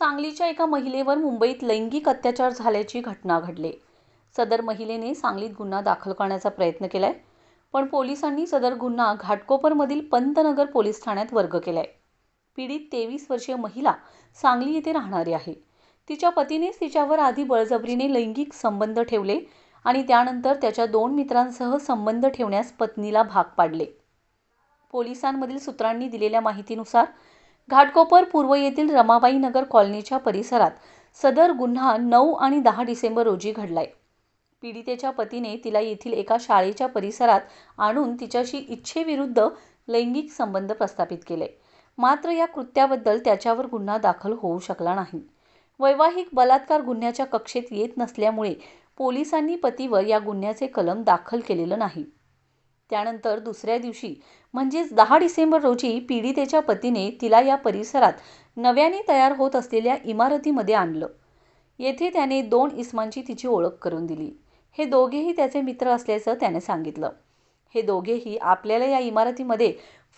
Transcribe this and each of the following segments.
सांगलीच्या एका महिलेवर मुंबईत लैंगिक अत्याचार झाल्याची घटना घडली. सदर महिलेने सांगलीत गुन्हा दाखल करण्याचा प्रयत्न केलाय पण पोलिसांनी सदर गुन्हा घाटकोपरमधील पंतनगर पोलीस ठाण्यात वर्ग केलाय. पीडित तेवीस वर्षीय महिला सांगली येथे राहणारी आहे. तिच्या पतीनेच तिच्यावर आधी बळजबरीने लैंगिक संबंध ठेवले आणि त्यानंतर त्याच्या दोन मित्रांसह संबंध ठेवण्यास पत्नीला भाग पाडले. पोलिसांमधील सूत्रांनी दिलेल्या माहितीनुसार घाटकोपर पूर्व येथील रमाबाई नगर कॉलनीच्या परिसरात सदर गुन्हा नऊ आणि दहा डिसेंबर रोजी घडलाय. पीडितेच्या पतीने तिला येथील एका शाळेच्या परिसरात आणून तिच्याशी इच्छेविरुद्ध लैंगिक संबंध प्रस्थापित केले. मात्र या कृत्याबद्दल त्याच्यावर गुन्हा दाखल होऊ शकला नाही. वैवाहिक बलात्कार गुन्ह्याच्या कक्षेत येत नसल्यामुळे पोलिसांनी पतीवर या गुन्ह्याचे कलम दाखल केलेलं नाही. त्यानंतर दुसऱ्या दिवशी म्हणजेच दहा डिसेंबर रोजी पीडितेच्या पतीने तिला या परिसरात नव्याने तयार होत असलेल्या इमारतीमध्ये आणलं. येथे त्याने दोन इस्मांची तिची ओळख करून दिली. हे दोघेही त्याचे मित्र असल्याचं त्याने सांगितलं. हे दोघेही आपल्याला या इमारतीमध्ये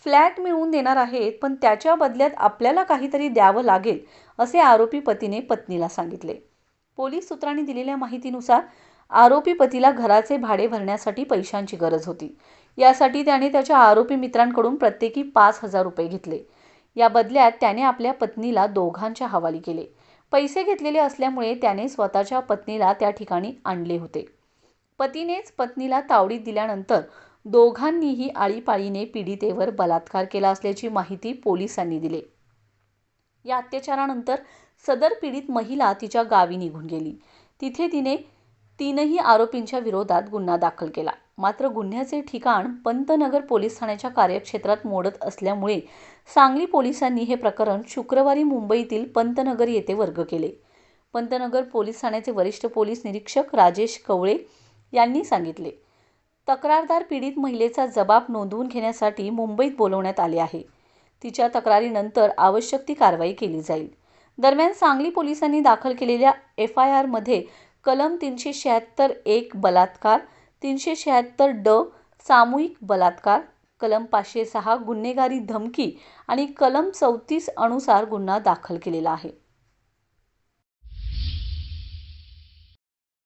फ्लॅट मिळवून देणार आहेत पण त्याच्या बदल्यात आपल्याला काहीतरी द्यावं लागेल असे आरोपी पतीने पत्नीला सांगितले. पोलीस सूत्रांनी दिलेल्या माहितीनुसार आरोपी पतीला घराचे भाडे भरण्यासाठी पैशांची गरज होती. यासाठी त्याने त्याच्या आरोपी मित्रांकडून प्रत्येकी पाच हजार रुपये घेतले. या बदल्यात त्याने आपल्या पत्नीला दोघांच्या हवाली केले. पैसे घेतलेले असल्यामुळे त्याने स्वतःच्या पत्नीला त्या ठिकाणी आणले होते. पतीनेच पत्नीला तावडीत दिल्यानंतर दोघांनीही आळीपाळीने पीडितेवर बलात्कार केला असल्याची माहिती पोलिसांनी दिली. या अत्याचारानंतर सदर पीडित महिला तिच्या गावी निघून गेली. तिथे तिने तीनही आरोपींच्या विरोधात गुन्हा दाखल केला. मात्र गुन्ह्याचे ठिकाण पंतनगर पोलीस ठाण्याच्या कार्यक्षेत्रात मोडत असल्यामुळे सांगली पोलिसांनी हे प्रकरण शुक्रवारी मुंबईतील पंतनगर येथे वर्ग केले. पंतनगर पोलीस ठाण्याचे वरिष्ठ पोलीस निरीक्षक राजेश कवळे यांनी सांगितले तक्रारदार पीडित महिलेचा जबाब नोंदवून घेण्यासाठी मुंबईत बोलवण्यात आले आहे. तिच्या तक्रारीनंतर आवश्यक ती कारवाई केली जाईल. दरम्यान सांगली पोलिसांनी दाखल केलेल्या एफ आय आरमध्ये कलम तीनशे शहात्तर एक बलात्कार तीनशे शहात्तर ड सामूहिक बलात्कार कलम पाचशे सहा गुन्हेगारी धमकी आणि कलम चौतीस अनुसार गुन्हा दाखल केलेला आहे.